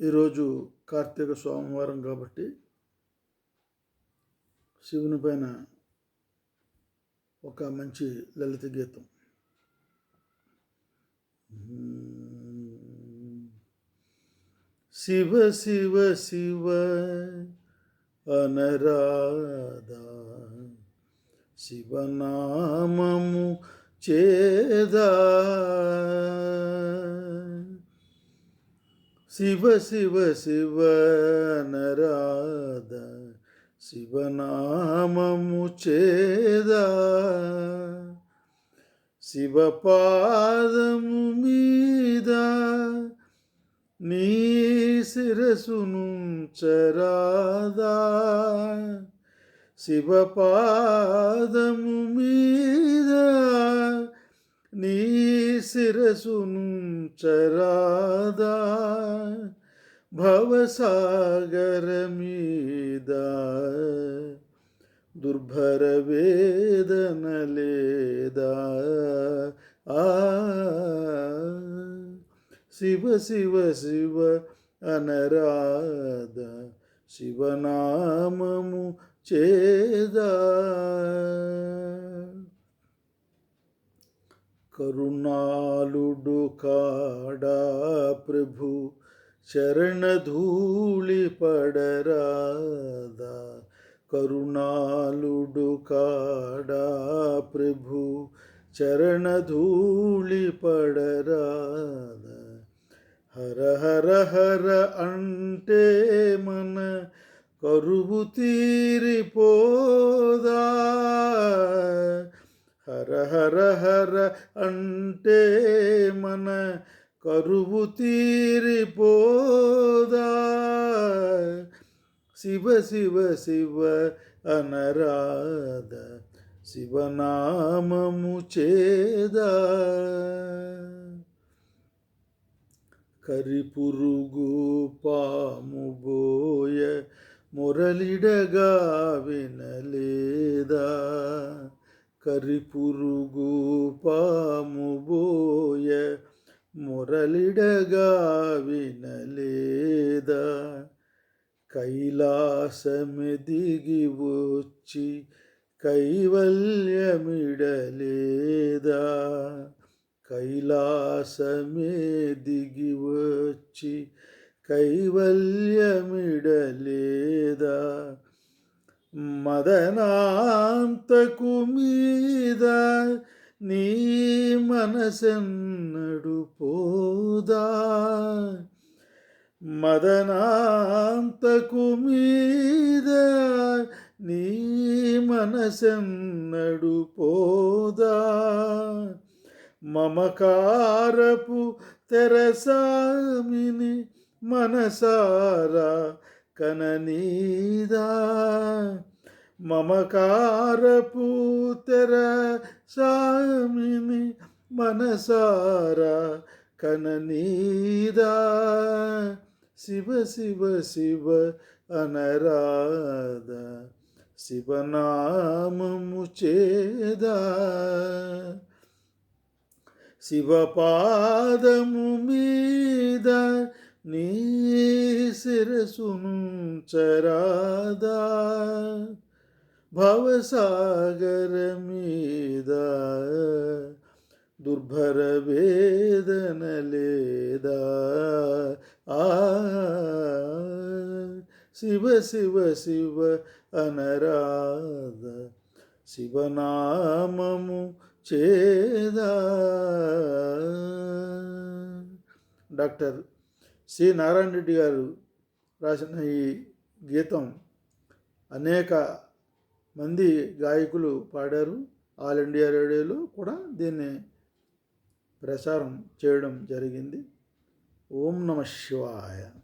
ఈరోజు కార్తీక సోమవారం కాబట్టి శివుని పైన ఒక మంచి లలిత గీతం. శివ శివ శివ అనరాధా శివనామము చేదా శివ శివ శివ నరాధ శివనామము చేదా. శివపాదము మీద నీ శిరసును చరాదా శివపాదము మీద నీ శిరసును చరాదా. భవసాగర మీద దుర్భర వేదన లేదా. ఆ శివ శివ శివ అనరాధ శివనామము చేదా. కరుణాలుడు కాడా ప్రభు చరణధూళి పడరాదా. కరుణాలుడు కాడా ప్రభు చరణధూళి పడరాదా. హర హర హర అంటే మన కరువు తీరిపోదా. హర హర హర అంటే మన కరువు తీరిపోదా? శివ శివ శివ అనరాధ శివనామము చేదా? కరిపురుగు పాము బోయ మురళిడగా వినలేదా? కరిపురుగు మురళిడగా వినలేదా కైలాసమి దిగి వచ్చి కైవల్యమిడలేదా? కైలాసమే దిగి వచ్చి కైవల్యమిడలేదా? మదనాంతకు మీద నీ మనసెన్నడు పోదా. మదనాంతకు మీద నీ మనసెన్నడు పోదా. మమకారపు తెరసామిని మనసారా కననీదా. మమకారపూతెర సామిని మనసారా కననీదా. శివ శివ శివ అనరాధ శివనామము చేదా. శివపాదము మీద నీ శిరసును చరాదా. భవసాగర మీద దుర్భర వేదన లేదా ఆ శివ శివ శివ అనరాధ శివనామము చేదా. Doctor C. నారాయణ రెడ్డి గారు రాసిన ఈ గీతం అనేక మంది గాయకులు పాడారు. ఆల్ ఇండియా రేడియోలో కూడా దీన్ని ప్రసారం చేయడం జరిగింది. ఓం నమ శివాయ.